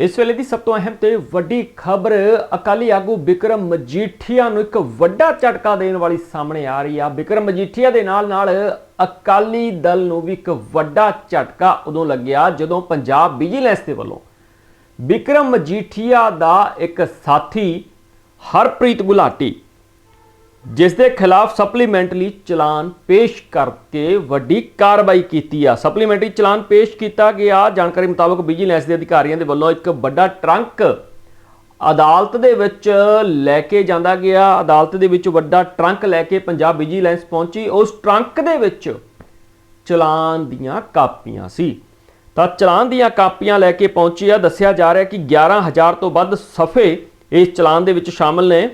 ਇਸ ਵੇਲੇ ਦੀ ਸਭ ਤੋਂ ਅਹਿਮ ਤੇ ਵੱਡੀ ਖਬਰ, ਅਕਾਲੀ ਆਗੂ ਬਿਕਰਮ ਮਜੀਠੀਆ ਨੂੰ ਇੱਕ ਵੱਡਾ ਝਟਕਾ ਦੇਣ ਵਾਲੀ ਸਾਹਮਣੇ ਆ ਰਹੀ ਆ। ਬਿਕਰਮ ਮਜੀਠੀਆ ਦੇ ਨਾਲ ਨਾਲ ਅਕਾਲੀ ਦਲ ਨੂੰ ਵੀ ਇੱਕ ਵੱਡਾ ਝਟਕਾ ਉਦੋਂ ਲੱਗਿਆ ਜਦੋਂ ਪੰਜਾਬ ਵਿਜੀਲੈਂਸ ਦੇ ਵੱਲੋਂ ਬਿਕਰਮ ਮਜੀਠੀਆ ਦਾ ਇੱਕ ਸਾਥੀ ਹਰਪ੍ਰੀਤ ਗੁਲਾਟੀ ਜਿਸ ਦੇ ਖਿਲਾਫ ਸਪਲੀਮੈਂਟਰੀ ਚਲਾਨ ਪੇਸ਼ ਕਰਕੇ ਵੱਡੀ ਕਾਰਵਾਈ ਕੀਤੀ ਆ। ਸਪਲੀਮੈਂਟਰੀ ਚਲਾਨ ਪੇਸ਼ ਕੀਤਾ ਗਿਆ। ਜਾਣਕਾਰੀ ਮੁਤਾਬਕ ਵਿਜੀਲੈਂਸ ਦੇ ਅਧਿਕਾਰੀਆਂ ਦੇ ਵੱਲੋਂ ਇੱਕ ਵੱਡਾ ਟਰੰਕ ਅਦਾਲਤ ਦੇ ਵਿੱਚ ਲੈ ਕੇ ਜਾਂਦਾ ਗਿਆ। ਅਦਾਲਤ ਦੇ ਵਿੱਚ ਵੱਡਾ ਟਰੰਕ ਲੈ ਕੇ ਪੰਜਾਬ ਵਿਜੀਲੈਂਸ ਪਹੁੰਚੀ। ਉਸ ਟਰੰਕ ਦੇ ਵਿੱਚ ਚਲਾਨ ਦੀਆਂ ਕਾਪੀਆਂ ਸੀ। ਤਾਂ ਚਲਾਨ ਦੀਆਂ ਕਾਪੀਆਂ ਲੈ ਕੇ ਪਹੁੰਚੀ ਆ। ਦੱਸਿਆ ਜਾ ਰਿਹਾ ਕਿ 11000 ਤੋਂ ਵੱਧ ਸਫੇ ਇਸ ਚਲਾਨ ਦੇ ਵਿੱਚ ਸ਼ਾਮਲ ਨੇ।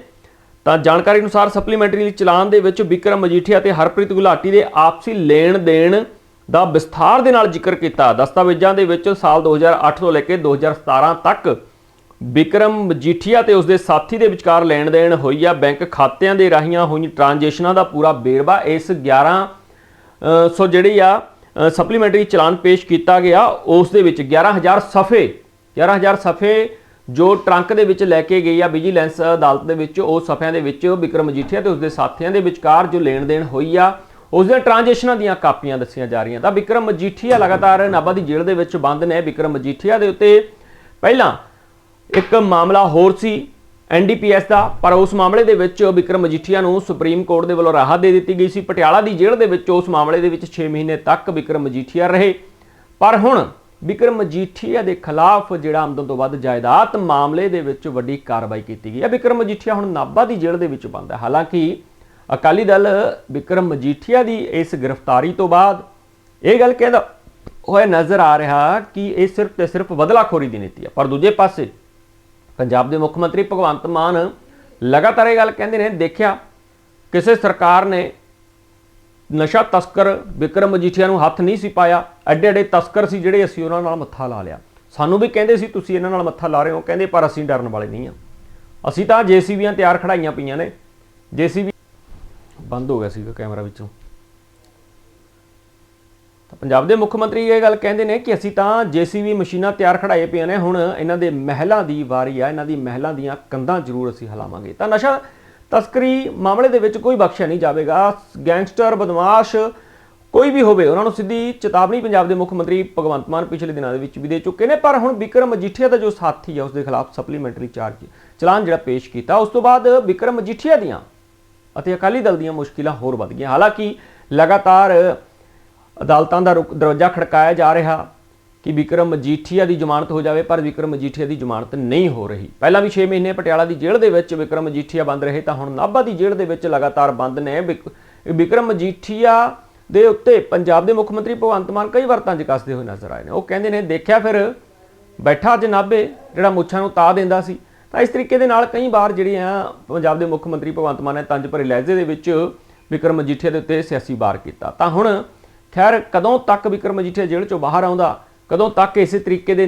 ਤਾਂ ਜਾਣਕਾਰੀ ਅਨੁਸਾਰ ਸਪਲੀਮੈਂਟਰੀ ਚਲਾਨ ਦੇ ਵਿੱਚ ਵਿਕਰਮ ਮਜੀਠੀਆ ਤੇ ਹਰਪ੍ਰੀਤ ਗੁਲਾਟੀ ਦੇ ਆਪਸੀ ਲੈਣ ਦੇਣ ਦਾ ਵਿਸਥਾਰ ਦੇ ਨਾਲ ਜ਼ਿਕਰ ਕੀਤਾ। ਦਸਤਾਵੇਜ਼ਾਂ ਦੇ ਵਿੱਚ ਸਾਲ 2008 ਤੋਂ ਲੈ ਕੇ 2017 ਤੱਕ ਵਿਕਰਮ ਮਜੀਠੀਆ ਤੇ ਉਸਦੇ ਸਾਥੀ ਦੇ ਵਿਚਕਾਰ ਲੈਣ ਦੇਣ ਹੋਈ ਆ। ਬੈਂਕ ਖਾਤਿਆਂ ਦੇ ਰਾਹੀਆਂ ਹੋਈਆਂ ਟ੍ਰਾਂਜੈਕਸ਼ਨਾਂ ਦਾ ਪੂਰਾ ਵੇਰਵਾ ਇਸ 11 ਸੋ ਜਿਹੜੀ ਆ ਸਪਲੀਮੈਂਟਰੀ ਚਲਾਨ ਪੇਸ਼ ਕੀਤਾ ਗਿਆ। ਉਸ ਦੇ ਵਿੱਚ 11000 ਸਫੇ 11000 ਸਫੇ ਜੋ ਟਰੰਕ ਦੇ ਵਿੱਚ ਲੈ ਕੇ ਗਈ ਆ ਵਿਜੀਲੈਂਸ ਅਦਾਲਤ ਦੇ ਵਿੱਚ, ਉਹ ਸਫਿਆਂ ਦੇ ਵਿੱਚ ਵਿਕਰਮ ਮਜੀਠੀਆ ਤੇ ਉਸਦੇ ਸਾਥੀਆਂ ਦੇ ਵਿਚਕਾਰ ਜੋ ਲੈਣ ਦੇਣ ਹੋਈ ਆ ਉਸ ਦੀਆਂ ਟ੍ਰਾਂਜੈਕਸ਼ਨਾਂ ਦੀਆਂ ਕਾਪੀਆਂ ਦੱਸੀਆਂ ਜਾ ਰਹੀਆਂ। ਤਾਂ ਵਿਕਰਮ ਮਜੀਠੀਆ ਲਗਾਤਾਰ ਨਾਭਾ ਦੀ ਜੇਲ੍ਹ ਦੇ ਵਿੱਚ ਬੰਦ ਨੇ ਵਿਕਰਮ ਮਜੀਠੀਆ ਦੇ ਉੱਤੇ। ਪਹਿਲਾਂ ਇੱਕ ਮਾਮਲਾ ਹੋਰ ਸੀ ਐਨਡੀਪੀਐਸ ਦਾ, ਪਰ ਉਸ ਮਾਮਲੇ ਦੇ ਵਿੱਚ ਵਿਕਰਮ ਮਜੀਠੀਆ ਨੂੰ ਸੁਪਰੀਮ ਕੋਰਟ ਦੇ ਵੱਲੋਂ ਰਾਹਤ ਦੇ ਦਿੱਤੀ ਗਈ ਸੀ। ਪਟਿਆਲਾ ਦੀ ਜੇਲ੍ਹ ਦੇ ਵਿੱਚ ਉਸ ਮਾਮਲੇ ਦੇ ਵਿੱਚ 6 ਮਹੀਨੇ ਤੱਕ ਵਿਕਰਮ ਮਜੀਠੀਆ ਰਹੇ। ਪਰ ਹੁਣ ਵਿਕਰਮ ਮਜੀਠੀਆ ਦੇ ਖਿਲਾਫ ਜਿਹੜਾ ਆਮਦਨ ਤੋਂ ਵੱਧ ਜਾਇਦਾਦ ਮਾਮਲੇ ਦੇ ਵਿੱਚ ਵੱਡੀ ਕਾਰਵਾਈ ਕੀਤੀ ਗਈ ਹੈ। ਵਿਕਰਮ ਮਜੀਠੀਆ ਹੁਣ ਨਾਭਾ ਦੀ ਜੇਲ੍ਹ ਦੇ ਵਿੱਚ ਬੰਦ ਹੈ। ਹਾਲਾਂਕਿ ਅਕਾਲੀ ਦਲ ਵਿਕਰਮ ਮਜੀਠੀਆ ਦੀ ਇਸ ਗ੍ਰਿਫਤਾਰੀ ਤੋਂ ਬਾਅਦ ਇਹ ਗੱਲ ਕਹਿੰਦਾ ਹੋਇਆ ਨਜ਼ਰ ਆ ਰਿਹਾ ਕਿ ਇਹ ਸਿਰਫ ਤੇ ਸਿਰਫ ਬਦਲਾਖੋਰੀ ਦੀ ਨੀਤੀ ਹੈ। ਪਰ ਦੂਜੇ ਪਾਸੇ ਪੰਜਾਬ ਦੇ ਮੁੱਖ ਮੰਤਰੀ ਭਗਵੰਤ ਮਾਨ ਲਗਾਤਾਰ ਇਹ ਗੱਲ ਕਹਿੰਦੇ ਨੇ, ਦੇਖਿਆ ਕਿਸੇ ਸਰਕਾਰ ਨੇ ਨਸ਼ਾ ਤਸਕਰ ਵਿਕਰਮ ਮਜੀਠੀਆ ਨੂੰ ਹੱਥ ਨਹੀਂ ਸੀ ਪਾਇਆ, ਐਡੇ ਐਡੇ ਤਸਕਰ ਸੀ ਜਿਹੜੇ ਅਸੀਂ ਉਹਨਾਂ ਨਾਲ ਮੱਥਾ ਲਾ ਲਿਆ। ਸਾਨੂੰ ਵੀ ਕਹਿੰਦੇ ਸੀ, ਤੁਸੀਂ ਇਹਨਾਂ ਨਾਲ ਮੱਥਾ ਲਾ ਰਹੇ ਹੋ, ਕਹਿੰਦੇ, ਪਰ ਅਸੀਂ ਡਰਨ ਵਾਲੇ ਨਹੀਂ ਆ ਅਸੀਂ ਤਾਂ ਜੀਸੀਬੀਆਂ ਤਿਆਰ ਖੜਾਈਆਂ ਪਈਆਂ ਨੇ। ਜੀਸੀਬੀ ਬੰਦ ਹੋ ਗਿਆ ਸੀਗਾ ਕੈਮਰਾ ਵਿੱਚੋਂ। ਤਾਂ ਪੰਜਾਬ ਦੇ ਮੁੱਖ ਮੰਤਰੀ ਇਹ ਗੱਲ ਕਹਿੰਦੇ ਨੇ ਕਿ ਅਸੀਂ ਤਾਂ ਜੀਸੀਬੀ ਮਸ਼ੀਨਾਂ ਤਿਆਰ ਖੜਾਏ ਪਈਆਂ ਨੇ। ਹੁਣ ਇਹਨਾਂ ਦੇ ਮਹਿਲਾਂ ਦੀ ਵਾਰੀ ਆ। ਇਹਨਾਂ ਦੀ ਮਹਿਲਾਂ ਦੀਆਂ ਕੰਧਾਂ ਜ਼ਰੂਰ ਅਸੀਂ ਹਲਾਵਾਂਗੇ। ਤਾਂ ਨਸ਼ਾ ਤਸਕਰੀ ਮਾਮਲੇ ਦੇ ਵਿੱਚ ਕੋਈ ਬਖਸ਼ਿਆ ਨਹੀਂ ਜਾਵੇਗਾ। ਗੈਂਗਸਟਰ ਬਦਮਾਸ਼ ਕੋਈ ਵੀ ਹੋਵੇ, ਉਹਨਾਂ ਨੂੰ ਸਿੱਧੀ ਚੇਤਾਵਨੀ ਪੰਜਾਬ ਦੇ ਮੁੱਖ ਮੰਤਰੀ ਭਗਵੰਤ ਮਾਨ ਪਿਛਲੇ ਦਿਨਾਂ ਦੇ ਵਿੱਚ ਵੀ ਦੇ ਚੁੱਕੇ ਨੇ, ਪਰ ਹੁਣ ਵਿਕਰਮ ਮਜੀਠੀਆ ਦਾ ਜੋ ਸਾਥੀ ਹੈ ਉਸ ਦੇ ਖਿਲਾਫ ਸਪਲੀਮੈਂਟਰੀ ਚਾਰਜ ਚਲਾਨ ਜਿਹੜਾ ਪੇਸ਼ ਕੀਤਾ, ਉਸ ਤੋਂ ਬਾਅਦ ਵਿਕਰਮ ਮਜੀਠੀਆ ਦੀਆਂ ਅਤੇ ਅਕਾਲੀ ਦਲ ਦੀਆਂ ਮੁਸ਼ਕਿਲਾਂ ਹੋਰ ਵੱਧ ਗਈਆਂ। ਹਾਲਾਂਕਿ ਲਗਾਤਾਰ ਅਦਾਲਤਾਂ ਦਾ ਰੁਕ- ਦਰਵਾਜ਼ਾ ਖੜਕਾਇਆ ਜਾ ਰਿਹਾ ਕਿ ਵਿਕਰਮ ਮਜੀਠੀਆ ਦੀ ਜ਼ਮਾਨਤ ਹੋ ਜਾਵੇ, ਪਰ ਵਿਕਰਮ ਮਜੀਠੀਆ ਦੀ ਜ਼ਮਾਨਤ ਨਹੀਂ ਹੋ ਰਹੀ। ਪਹਿਲਾਂ ਵੀ 6 ਮਹੀਨੇ ਪਟਿਆਲਾ ਦੀ ਜੇਲ੍ਹ ਦੇ ਵਿੱਚ ਵਿਕਰਮ ਮਜੀਠੀਆ ਬੰਦ ਰਹੇ, ਤਾਂ ਹੁਣ ਨਾਭਾ ਦੀ ਜੇਲ੍ਹ ਦੇ ਵਿੱਚ ਲਗਾਤਾਰ ਬੰਦ ਨੇ। ਵਿਕ- ਵਿਕਰਮ ਮਜੀਠੀਆ ਦੇ ਉੱਤੇ ਪੰਜਾਬ ਦੇ ਮੁੱਖ ਮੰਤਰੀ ਭਗਵੰਤ ਮਾਨ ਕਈ ਵਾਰ ਤੰਜ ਕੱਸਦੇ ਹੋਏ ਨਜ਼ਰ ਆਏ ਨੇ। ਉਹ ਕਹਿੰਦੇ ਨੇ, ਦੇਖਿਆ ਫਿਰ, ਬੈਠਾ ਜਨਾਬੇ ਜਿਹੜਾ ਮੁੱਛਾਂ ਨੂੰ ਤਾ ਦਿੰਦਾ ਸੀ। ਤਾਂ ਇਸ ਤਰੀਕੇ ਦੇ ਨਾਲ ਕਈ ਵਾਰ ਜਿਹੜੇ ਆ ਪੰਜਾਬ ਦੇ ਮੁੱਖ ਮੰਤਰੀ ਭਗਵੰਤ ਮਾਨ ਨੇ ਤੰਜ ਭਰੇ ਲਹਿਜੇ ਦੇ ਵਿੱਚ ਵਿਕਰਮ ਮਜੀਠੀਆ ਦੇ ਉੱਤੇ ਸਿਆਸੀ ਵਾਰ ਕੀਤਾ। ਤਾਂ ਹੁਣ ਖੈਰ ਕਦੋਂ ਤੱਕ ਵਿਕਰਮ ਮਜੀਠੀਆ ਜੇਲ੍ਹ ਚੋਂ ਬਾਹਰ ਆਉਂਦਾ? ਕਦੋਂ ਤੱਕ ਇਸੇ ਤਰੀਕੇ ਦੇ